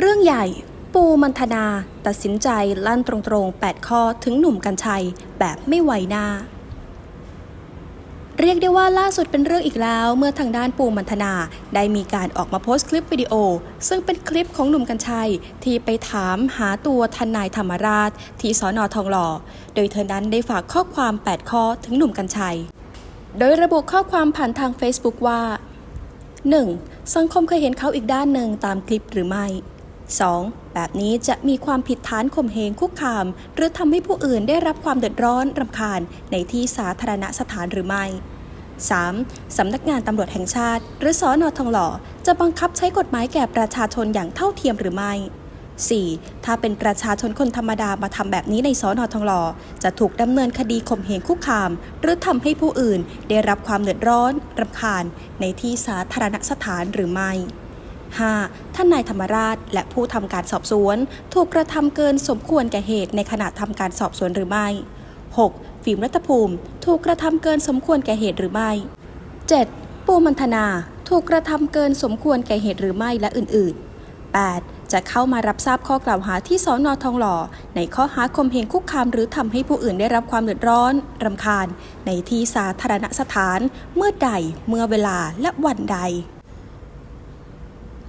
เรื่องใหญ่ ปูมันธนา ตัดสินใจลั่นตรงๆ 8 ข้อถึงหนุ่มกัญชัยแบบไม่ไหวหน้า เรียกได้ว่าล่าสุดเป็นเรื่องอีกแล้วเมื่อทางด้านปูมันธนา ได้มีการออกมาโพสต์คลิปวิดีโอ ซึ่งเป็นคลิปของหนุ่มกัญชัย ที่ไปถามหาตัวทนายธรรมราช ที่สอนอทองหล่อ โดยเธอนั้นได้ฝากข้อความ 8 ข้อถึงหนุ่มกัญชัย โดยระบุข้อความผ่านทาง Facebook ว่า 1. สังคมเคยเห็นเขาอีกด้านหนึ่งตามคลิปหรือไม่ 2. แบบนี้จะมีความผิดฐานข่มเหงคุกคาม หรือทำให้ผู้อื่นได้รับความเดือดร้อนรำคาญในที่สาธารณสถานหรือไม่ 3. สำนักงานตำรวจแห่งชาติ หรือสอนอทองหล่อ จะบังคับใช้กฎหมายแก่ประชาชนอย่างเท่าเทียมหรือไม่ 4. ถ้าเป็นประชาชนคนธรรมดามาทำแบบนี้ในสอนอทองหล่อจะถูกดำเนินคดีข่มเหงคุกคาม หรือทำให้ผู้อื่นได้รับความเดือดร้อนรำคาญในที่สาธารณสถานหรือไม่ 5. ท่านนายธรรมราช และผู้ทำการสอบสวน ถูกกระทำเกินสมควรแก่เหตุในขณะทำการสอบสวนหรือไม่ 6. ฟิล์มรัฐภูมิ ถูกกระทำเกินสมควรแก่เหตุหรือไม่ 7. ปูมันธนา ถูกกระทำเกินสมควรแก่เหตุหรือไม่และอื่น ๆ 8. จะเข้ามารับทราบข้อกล่าวหาที่สอนอทองหล่อ ในข้อหาข่มเหงคุกคามหรือทำให้ผู้อื่นได้รับความเดือดร้อนรำคาญ ในที่สาธารณสถาน เมื่อใด เมื่อเวลาและวันใด